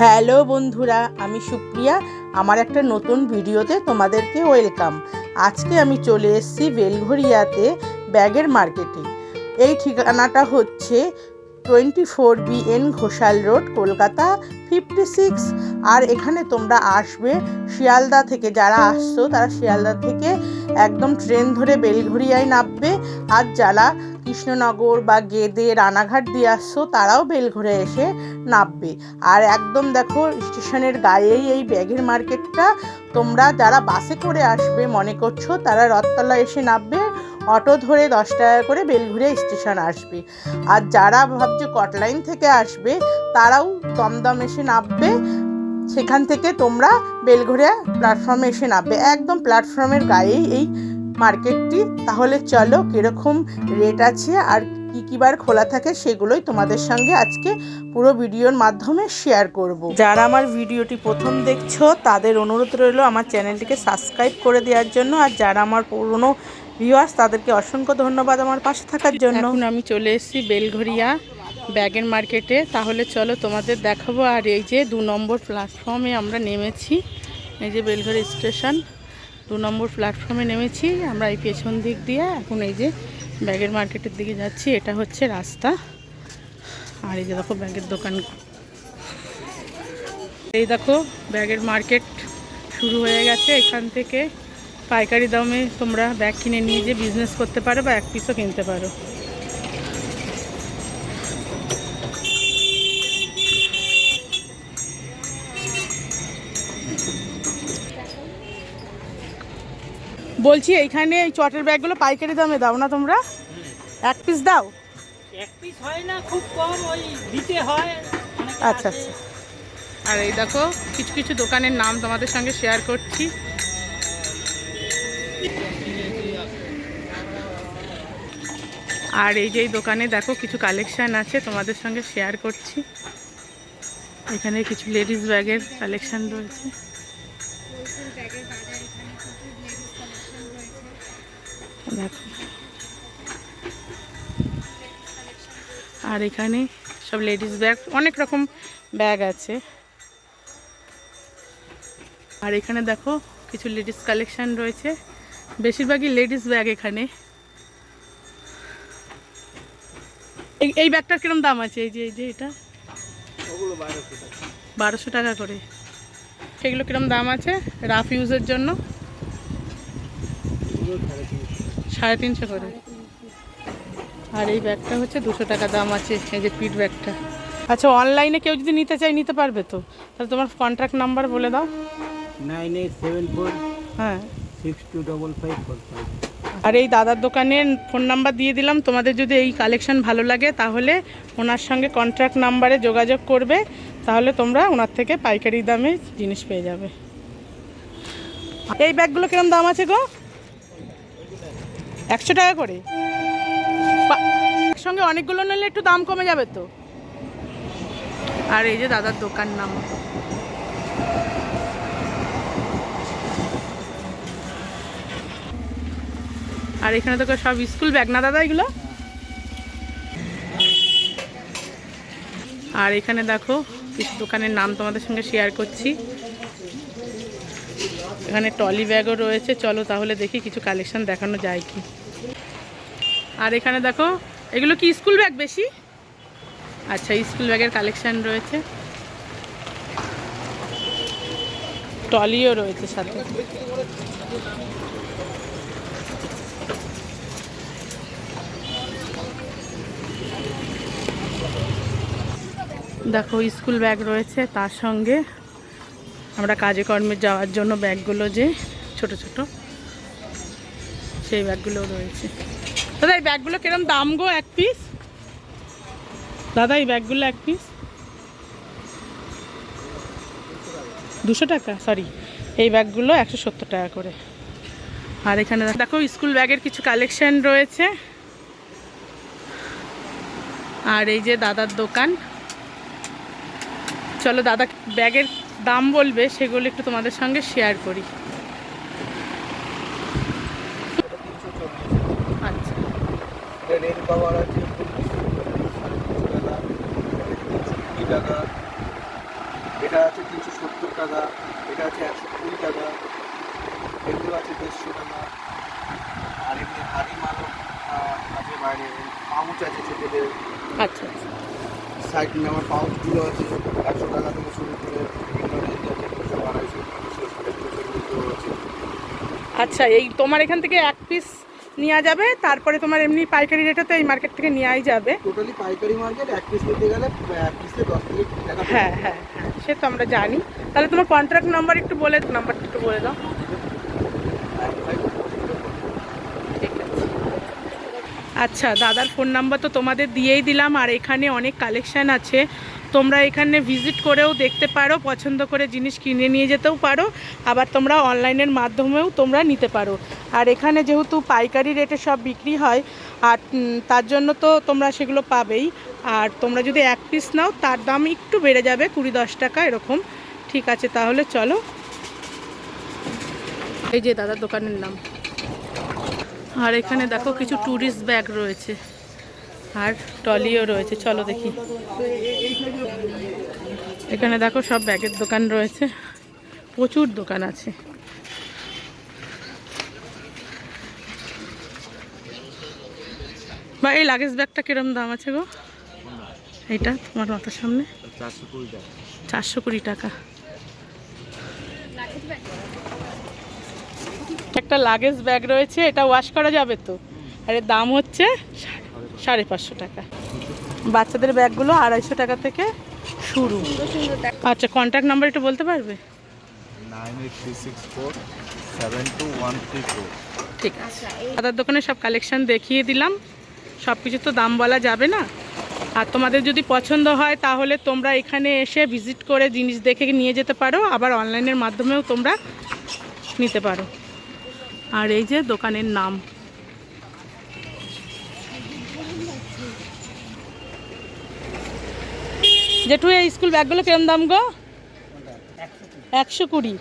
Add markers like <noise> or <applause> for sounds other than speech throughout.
Hello বন্ধুরা, আমি সুপ্রিয়া। আমার একটা নতুন ভিডিওতে তোমাদেরকে ওয়েলকাম। আজকে আমি চলে এসেছি বেলঘরিয়াতে ব্যাগের মার্কেটে। এই ঠিকানাটা হচ্ছে twenty four B N Ghoshal road, Kolkata fifty six. আর এখানে তোমরা আসবে শিয়ালদা থেকে। যারা আসছো, তারা শিয়ালদা থেকে একদম ট্রেন ধরে বেলঘরিয়ায় নামবে। আর যারা কৃষ্ণনগর বা গেদে, রানাঘাট দিয়ে আসছো, তারাও বেলঘরে এসে নামবে। আর একদম দেখো, স্টেশনের গায়েই এই ব্যাগের মার্কেটটা। তোমরা যারা বাসে করে আসবে, মনে করছ তারা রথতলা এসে নামবে। অটো ধরে দশ টাকা করে বেলঘুরিয়া স্টেশন আসবে। আর যারা ভাবছে কটলাইন থেকে আসবে, তারাও দমদম এসে নামবে। সেখান থেকে তোমরা বেলঘরিয়া প্ল্যাটফর্মে এসে নামবে। একদম প্ল্যাটফর্মের গায়েই এই মার্কেটটি তাহলে চলো কীরকম রেট আছে আর কী কী বার খোলা থাকে সেগুলোই তোমাদের সঙ্গে আজকে পুরো ভিডিওর মাধ্যমে শেয়ার করব। যারা আমার ভিডিওটি প্রথম দেখছ, তাদের অনুরোধ রইল আমার চ্যানেলটিকে সাবস্ক্রাইব করে দেওয়ার জন্য। আর যারা আমার পুরনো ভিউয়ার্স তাদেরকে অসংখ্য ধন্যবাদ আমার পাশে থাকার জন্য। এখন আমি চলে এসেছি বেলঘরিয়া। ব্যাগের মার্কেটে, তাহলে চলো তোমাদের দেখাবো। আর এই যে দু নম্বর প্ল্যাটফর্মে আমরা নেমেছি, এই যে বেলঘর স্টেশন দু নম্বর প্ল্যাটফর্মে নেমেছি। আমরা এই পেছন দিক দিয়ে এখন এই যে ব্যাগের মার্কেটের দিকে যাচ্ছি, এটা হচ্ছে রাস্তা। আর এই যে দেখো ব্যাগের দোকান। এই দেখো ব্যাগের মার্কেট শুরু হয়ে গেছে। এখান থেকে পাইকারি দামে তোমরা ব্যাগ কিনে নিয়ে যে বিজনেস করতে পারো বা এক পিসও কিনতে পারো। বলছি এইখানে এই চটের ব্যাগগুলো পাইকারি দামে দাও না তোমরা? এক পিস দাও? এক পিস হয় না খুব কম ওই দিতে হয়। আচ্ছা আচ্ছা। আর এই দেখো কিছু কিছু দোকানের নাম তোমাদের সঙ্গে শেয়ার করছি। আর এই যে এই দোকানে দেখো কিছু কালেকশান আছে তোমাদের সঙ্গে শেয়ার করছি। এখানে কিছু লেডিস ব্যাগের কালেকশান রয়েছে। দেখো। আর এখানে সব লেডিস ব্যাগ, অনেক রকম ব্যাগ আছে। আর এখানে দেখো কিছু লেডিস কালেকশন রয়েছে। বেশিরভাগই লেডিস ব্যাগ এখানে। এই ব্যাগটার কিরম দাম আছে? এই যে এই যে এটা? বারোশো টাকা করে। সেগুলো কিরম দাম আছে? রাফ ইউজের জন্য? সাড়ে তিনশো করে। আর এই ব্যাগটা হচ্ছে দুশো টাকা দাম আছে এই যে পিট ব্যাগটা। আচ্ছা অনলাইনে কেউ যদি নিতে চায় নিতে পারবে তো? তাহলে তোমার কন্ট্যাক্ট নাম্বার বলে দাও। নাইন এইট সেভেন ফোর হ্যাঁ। Six two double five four five. আর এই দাদার দোকানের ফোন নাম্বার দিয়ে দিলাম। তোমাদের যদি এই কালেকশন ভালো লাগে তাহলে ওনার সঙ্গে কন্ট্রাক্ট নাম্বারে যোগাযোগ করবে। তাহলে তোমরা ওনার থেকে পাইকারি দামে জিনিস পেয়ে যাবে। এই ব্যাগগুলো কিরম দাম আছে গো? একশো টাকা করে? একসঙ্গে অনেকগুলো নিলে একটু দাম কমে যাবে তো। আর এই যে দাদার দোকান নাম। আর এখানে তো সব স্কুল ব্যাগ না দাদা এগুলো? আর এখানে দেখো, কিছু দোকানের নাম তোমাদের সঙ্গে শেয়ার করছি। এখানে টলি ব্যাগও রয়েছে। চলো তাহলে দেখি কিছু কালেকশন দেখানো যায় কি। আর এখানে দেখো, এগুলো কি স্কুল ব্যাগ বেশি? আচ্ছা স্কুল ব্যাগের কালেকশন রয়েছে। টলিও রয়েছে সাথে। দেখো স্কুল ব্যাগ রয়েছে তার সঙ্গে। আমরা কাজে কর্মে যাওয়ার জন্য ব্যাগগুলো যে ছোট ছোট, সেই ব্যাগগুলো রয়েছে। দাদা, এই ব্যাগগুলো কিরম দাম গো এক পিস দাদা, এই ব্যাগগুলো এক পিস দুশো টাকা সরি এই ব্যাগগুলো একশো সত্তর টাকা করে। আর এখানে দেখো স্কুল ব্যাগের কিছু কালেকশন রয়েছে। আর এই যে দাদার দোকান। চলো, দাদা ব্যাগের দাম বলবে সেগুলো একটু তোমাদের সঙ্গে শেয়ার করি। আচ্ছা। টাকা এটা আছে সত্তর টাকা এটা একশো কুড়ি টাকা এগুলো আছে দেড়শো টাকা আর এমনি আছে আছে আচ্ছা আচ্ছা। সাইড নেওয়ার পাউচগুলো আছে। একশো টাকা থেকে শুরু করে বিভিন্ন রেঞ্জ আছে দুশো আড়াইশো তিনশো সাড়ে তিনশোর মধ্যেও আছে। আচ্ছা এই তোমার এখান থেকে এক পিস নেওয়া যাবে তারপরে তোমার এমনি পাইকারি রেটে তো এই মার্কেট থেকে নেওয়াই যাবে। টোটালি পাইকারি মার্কেট এক পিস নিতে গেলে এক পিসে দশ থেকে হ্যাঁ হ্যাঁ হ্যাঁ সে তো আমরা জানি। তাহলে তোমার কন্ট্রাক্ট নাম্বার একটু বলে নাম্বারটা একটু বলে দাও এক ফাইভ ঠিক আছে আচ্ছা দাদার ফোন নাম্বার তো তোমাদের দিয়েই দিলাম আর এখানে অনেক কালেকশান আছে। তোমরা এখানে ভিজিট করেও দেখতে পারো, পছন্দ করে জিনিস কিনে নিয়ে যেতেও পারো, আবার তোমরা অনলাইনের মাধ্যমেও তোমরা নিতে পারো। আর এখানে যেহেতু পাইকারি রেটে সব বিক্রি হয়, আর তার জন্য তো তোমরা সেগুলো পাবেই। আর তোমরা যদি এক পিস নাও, তার দাম একটু বেড়ে যাবে, কুড়ি দশ টাকা এরকম। ঠিক আছে, তাহলে চলো। এই যে দাদার দোকানের নাম। আর এখানে দেখো কিছু ট্যুরিস্ট ব্যাগ রয়েছে। আর টলিও রয়েছে চলো দেখি। এখানে দেখো সব ব্যাগের দোকান রয়েছে। প্রচুর দোকান আছে। বা এই লাগেজ ব্যাগটা কিরম দাম আছে গো? এইটা তোমার মাথার সামনে? চারশো কুড়ি টাকা। চারশো কুড়ি টাকা। একটা লাগেজ ব্যাগ রয়েছে এটা ওয়াশ করা যাবে তো? আর এর দাম হচ্ছে সাড়ে পাঁচশো টাকা। বাচ্চাদের ব্যাগগুলো আড়াইশো টাকা থেকে শুরু। আচ্ছা কন্ট্যাক্ট নাম্বার একটু বলতে পারবে? ঠিক আছে। দাদার দোকানে সব কালেকশন দেখিয়ে দিলাম। সব কিছু তো দাম বলা যাবে না। আর তোমাদের যদি পছন্দ হয় তাহলে তোমরা এখানে এসে ভিজিট করে জিনিস দেখে নিয়ে যেতে পারো। আবার অনলাইনের মাধ্যমেও তোমরা নিতে পারো। আর এই যে দোকানের নাম। জেঠু, এই স্কুল ব্যাগগুলো কিরম দাম গো? একশো কুড়ি।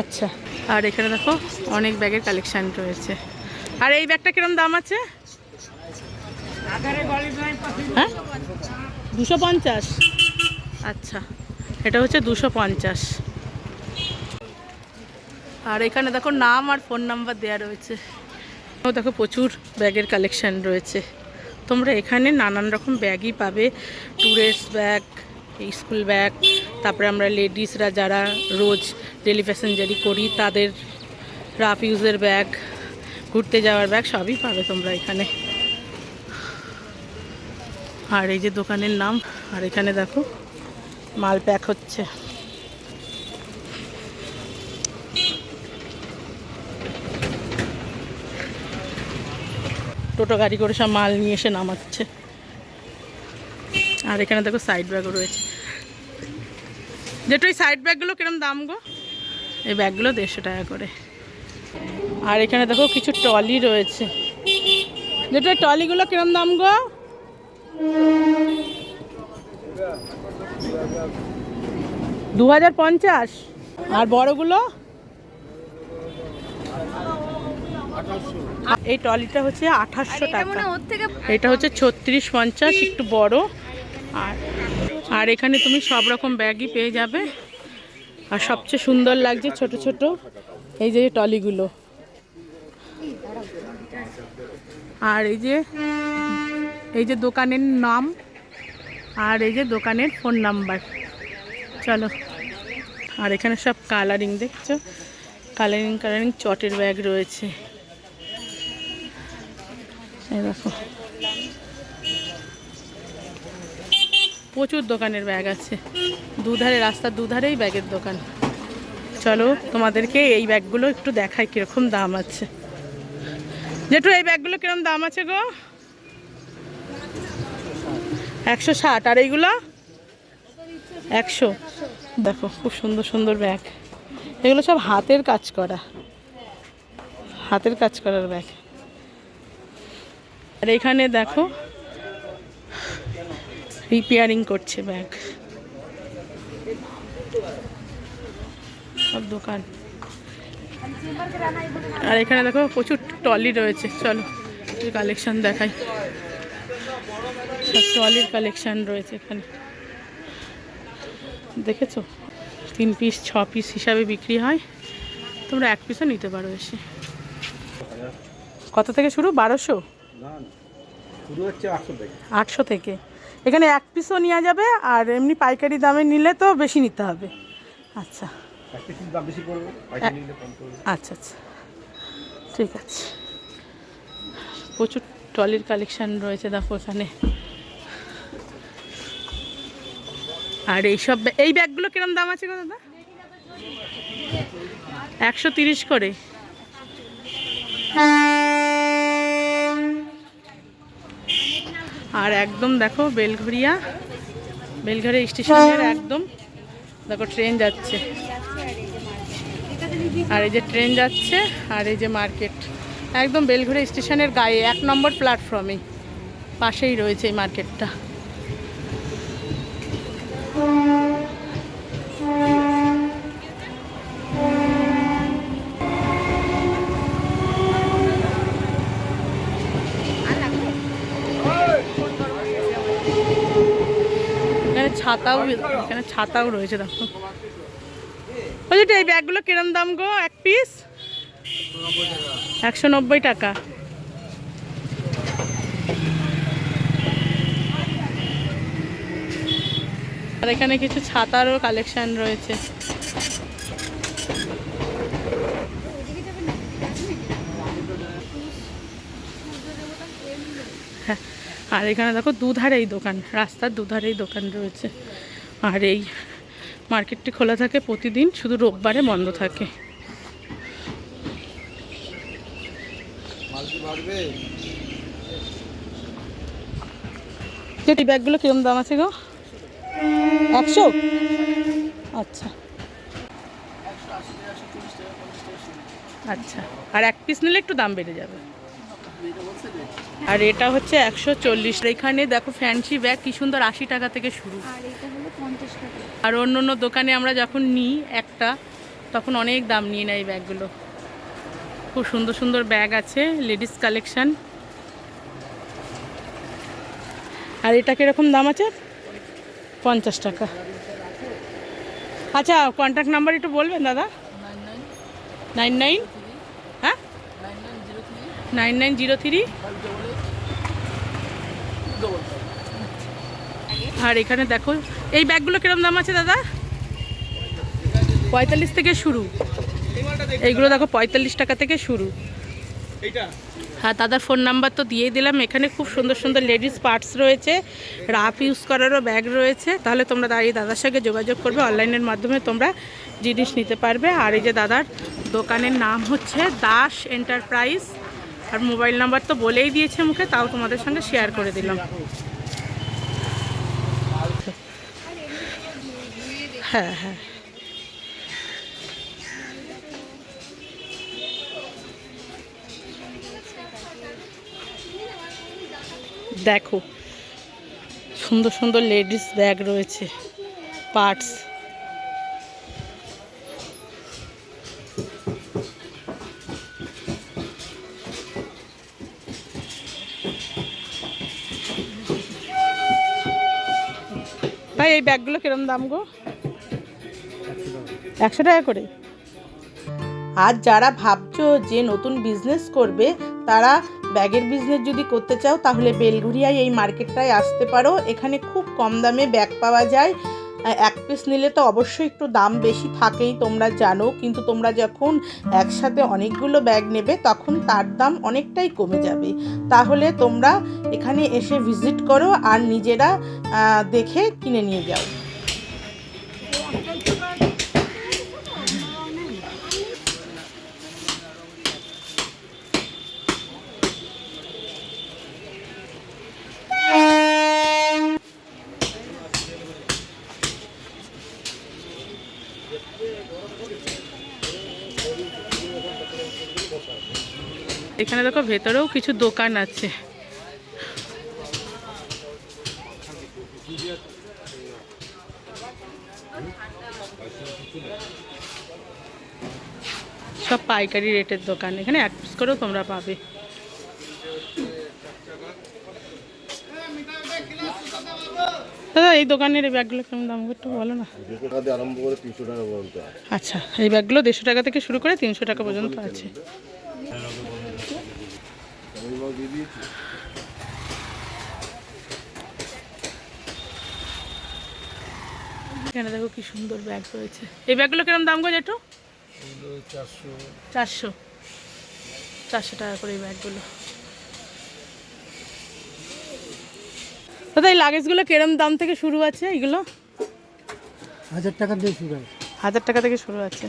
আচ্ছা। আর এখানে দেখো, অনেক ব্যাগের কালেকশান রয়েছে। আর এই ব্যাগটা কিরম দাম আছে? হ্যাঁ? দুশো পঞ্চাশ। আচ্ছা এটা হচ্ছে দুশো পঞ্চাশ। আর এখানে দেখো নাম আর ফোন নাম্বার দেওয়া রয়েছে। দেখো প্রচুর ব্যাগের কালেকশন রয়েছে। তোমরা এখানে নানান রকম ব্যাগই পাবে। ট্যুরিস্ট ব্যাগ স্কুল ব্যাগ তারপরে আমরা লেডিসরা যারা রোজ ডেলি প্যাসেঞ্জারি করি, তাদের রাফ ইউজের ব্যাগ ঘুরতে যাওয়ার ব্যাগ সবই পাবে তোমরা এখানে। আর এই যে দোকানের নাম, আর এখানে দেখো মাল প্যাক হচ্ছে। টোটো গাড়ি করে সব মাল নিয়ে এসে নামাচ্ছে। আর এখানে দেখো সাইড ব্যাগও রয়েছে। যেটা ওই সাইড ব্যাগগুলো কিরম দাম গো? এই ব্যাগগুলো দেড়শো টাকা করে। আর এখানে দেখো কিছু টলি রয়েছে। যেটা টলিগুলো কিরম দাম গো? দু হাজার পঞ্চাশ। আর বড়গুলো? এই টলিটা হচ্ছে আঠাশশো টাকা। এটা হচ্ছে ছত্রিশ পঞ্চাশ একটু বড়। আর আর এখানে তুমি সব রকম ব্যাগই পেয়ে যাবে। আর সবচেয়ে সুন্দর লাগছে ছোট ছোট এই যে টলিগুলো আর এই যে এই যে দোকানের নাম আর এই যে দোকানের ফোন নাম্বার। চলো। আর এখানে সব কালারিং দেখছ? কালারিং কালারিং চটের ব্যাগ রয়েছে। দেখো। প্রচুর দোকানের ব্যাগ আছে। দুধারে, রাস্তার দুধারেই ব্যাগের দোকান। চলো, তোমাদেরকে এই ব্যাগগুলো একটু দেখাই কীরকম দাম আছে। যেটু এই ব্যাগগুলো কীরকম দাম আছে গো? একশো ষাট, আর এইগুলো? একশো। দেখো, খুব সুন্দর সুন্দর ব্যাগ। এগুলো সব হাতের কাজ করা। হাতের কাজ করার ব্যাগ। আর এখানে দেখো রিপেয়ারিং করছে ব্যাগ সব দোকান। আর এখানে দেখো, প্রচুর টলি রয়েছে। চলো কালেকশন দেখাই। সব টলির কালেকশন রয়েছে এখানে। দেখেছ? তিন পিস ছ পিস হিসাবে বিক্রি হয়। তোমরা এক পিসও নিতে পারো এসে। কত থেকে শুরু? বারোশো? আটশো থেকে। এখানে এক পিসও নেওয়া যাবে আর এমনি পাইকারি দামে নিলে তো বেশি নিতে হবে। আচ্ছা। আচ্ছা আচ্ছা। ঠিক আছে। প্রচুর ট্রলির কালেকশান রয়েছে দেখো এখানে। আর এইসব এই ব্যাগগুলো কিরম দাম আছে গো দাদা? একশো তিরিশ করে। আর একদম দেখো বেলঘরিয়া বেলঘরিয়া স্টেশনের একদম দেখো ট্রেন যাচ্ছে। আর এই যে ট্রেন যাচ্ছে আর এই যে মার্কেট একদম বেলঘুরে স্টেশনের গায়ে এক নম্বর প্ল্যাটফর্মে পাশেই রয়েছে এই মার্কেটটা এখানে ছাতাও এখানে ছাতাও রয়েছে, দেখো। বলছি এই ব্যাগগুলো কিরম দাম গো? এক পিস একশো নব্বই টাকা। আর এখানে কিছু ছাতারও কালেকশন রয়েছে। আর এখানে দেখো দুধারেই দোকান রাস্তার দুধারেই দোকান রয়েছে। আর এই মার্কেটটি খোলা থাকে প্রতিদিন শুধু রোববারে বন্ধ থাকে। এই ব্যাগগুলো কিরম দাম আছে গো? একশো? আচ্ছা। আচ্ছা আর এক পিস নিলে একটু দাম বেড়ে যাবে। আর এটা হচ্ছে একশো চল্লিশ। এখানে দেখো ফ্যান্সি ব্যাগ কি সুন্দর আশি টাকা থেকে শুরু। আর পঞ্চাশ আর অন্য অন্য দোকানে আমরা যখন নিই একটা তখন অনেক দাম নিয়ে নেয় এই ব্যাগগুলো। খুব সুন্দর সুন্দর ব্যাগ আছে লেডিস কালেকশন আর এটা কীরকম দাম আছে? পঞ্চাশ টাকা। আচ্ছা কন্ট্যাক্ট নাম্বার একটু বলবেন দাদা? Nine nine? Nine nine zero three. আর এখানে দেখো, এই ব্যাগগুলো কিরম দাম আছে দাদা? পঁয়তাল্লিশ থেকে শুরু। এইগুলো দেখো, পঁয়তাল্লিশ টাকা থেকে শুরু। হ্যাঁ দাদার ফোন নাম্বার তো দিয়ে দিলাম। এখানে খুব সুন্দর সুন্দর লেডিস পার্টস রয়েছে, রাফ ইউজ করারও ব্যাগ রয়েছে। তাহলে তোমরা দাঁড়িয়ে দাদার সঙ্গে যোগাযোগ করবে, অনলাইনের মাধ্যমে তোমরা জিনিস নিতে পারবে। আর এই যে দাদার দোকানের নাম হচ্ছে দাস এন্টারপ্রাইজ। আর মোবাইল নাম্বার তো বলেই দিয়েছে মুখে, তাও তোমাদের সঙ্গে শেয়ার করে দিলাম। হ্যাঁ হ্যাঁ। দেখো, সুন্দর সুন্দর লেডিস ব্যাগ রয়েছে পার্টস ভাই এই ব্যাগগুলো কিরম দাম গো? একশো টাকা করে। আর যারা ভাবছ যে নতুন বিজনেস করবে, তারা ব্যাগের বিজনেস যদি করতে চাও, তাহলে বেলঘুরিয়ায় এই মার্কেটটায় আসতে পারো। এখানে খুব কম দামে ব্যাগ পাওয়া যায়। এক পিস নিলে তো অবশ্যই একটু দাম বেশি থাকেই, তোমরা জানো। কিন্তু তোমরা যখন একসাথে অনেকগুলো ব্যাগ নেবে, তখন তার দাম অনেকটাই কমে যাবে। তাহলে তোমরা এখানে এসে ভিজিট করো আর নিজেরা দেখে কিনে নিয়ে যাও। এখানে দেখো ভেতরেও কিছু দোকান আছে। সব পাইকারি রেটের দোকান এখানে এক পিস করেও তোমরা পাবে। দাদা এই দোকানের এই ব্যাগগুলো কেমন দাম? একটু বলো না। দুশো টাকা আরম্ভ করে তিনশো টাকা পর্যন্ত আচ্ছা এই ব্যাগগুলো দেড়শো টাকা থেকে শুরু করে তিনশো টাকা পর্যন্ত আছে। দিয়ে দিয়েছি। এখানে দেখো কি সুন্দর ব্যাগ রয়েছে। এই ব্যাগগুলো কিরম দাম গো একটু চারশো। চারশো। চারশো টাকা করে এই ব্যাগগুলো দাদা এই লাগেজগুলো কিরম দাম থেকে শুরু আছে এগুলো হাজার টাকা দিয়ে শুরু আছে হাজার টাকা থেকে শুরু আছে।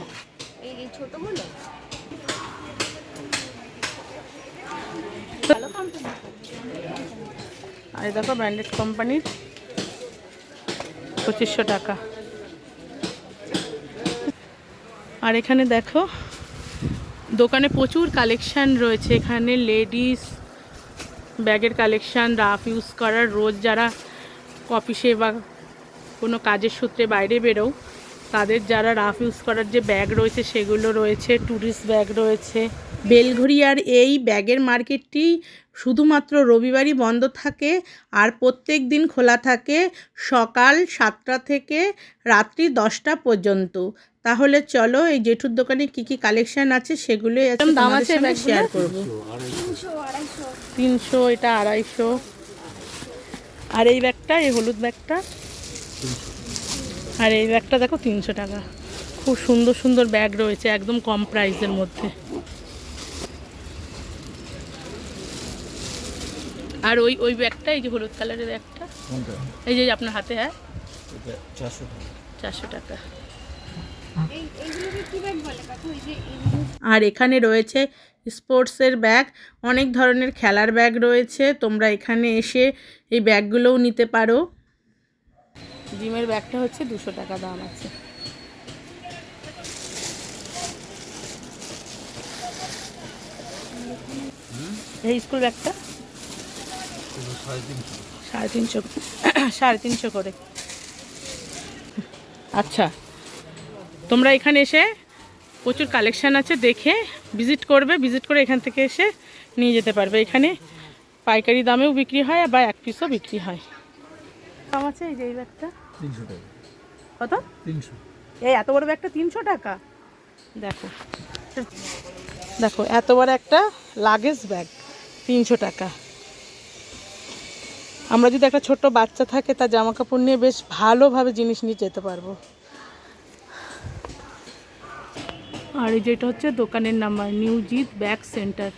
এই ছোটগুলো আর দেখো ব্র্যান্ডেড কোম্পানির পঁচিশশো টাকা। আর এখানে দেখো, দোকানে প্রচুর কালেকশান রয়েছে। এখানে লেডিস ব্যাগের কালেকশান, রাফ ইউজ করার রোজ যারা অফিসে বা কোনো কাজের সূত্রে বাইরে বেরো তাদের যারা রাফ ইউজ করার যে ব্যাগ রয়েছে সেগুলো রয়েছে ট্যুরিস্ট ব্যাগ রয়েছে। বেলঘরিয়ার এই ব্যাগের মার্কেটটি শুধুমাত্র রবিবারই বন্ধ থাকে আর প্রত্যেক দিন খোলা থাকে সকাল সাতটা থেকে রাত্রি দশটা পর্যন্ত। তাহলে চলো এই জেঠুর দোকানে কি কি কালেকশন আছে সেগুলো দাম আছে শেয়ার করব। তিনশো এটা আড়াইশো। আর এই ব্যাগটা এই হলুদ ব্যাগটা? আর এই ব্যাগটা দেখো তিনশো টাকা। খুব সুন্দর সুন্দর ব্যাগ রয়েছে একদম কম প্রাইসের মধ্যে। আর ওই ওই ব্যাগটা এই যে হলুদ কালারের ব্যাগটা। এই যে আপনার হাতে হ্যাঁ? চারশো টাকা। চারশো টাকা। এই এইগুলোকে কি ব্যাগ বলে? কাকু এই যে এইগুলো আর এখানে রয়েছে স্পোর্টসের ব্যাগ অনেক ধরনের খেলার ব্যাগ রয়েছে। তোমরা এখানে এসে এই ব্যাগগুলোও নিতে পারো। জিমের ব্যাগটা হচ্ছে দুশো টাকা দাম আছে। এই স্কুল ব্যাগটা? সাড়ে তিনশো <coughs> সাড়ে তিনশো করে। আচ্ছা তোমরা এখানে এসে প্রচুর কালেকশান আছে দেখে ভিজিট করবে ভিজিট করে এখান থেকে এসে নিয়ে যেতে পারবে। এখানে পাইকারি দামেও বিক্রি হয় বা এক পিসও বিক্রি হয়। দাম আছে এই যে এই ব্যাগটা? তিনশো টাকা। কত? তিনশো। এই এত বড় ব্যাগটা তিনশো টাকা? দেখো। দেখো এত বড় একটা লাগেজ ব্যাগ তিনশো টাকা। আমরা যদি একটা ছোট্ট বাচ্চা থাকে, তার জামা কাপড় নিয়ে বেশ ভালোভাবে জিনিস নিয়ে যেতে পারব। আর এই যেটা হচ্ছে দোকানের নাম্বার নিউজিৎ ব্যাগ সেন্টার।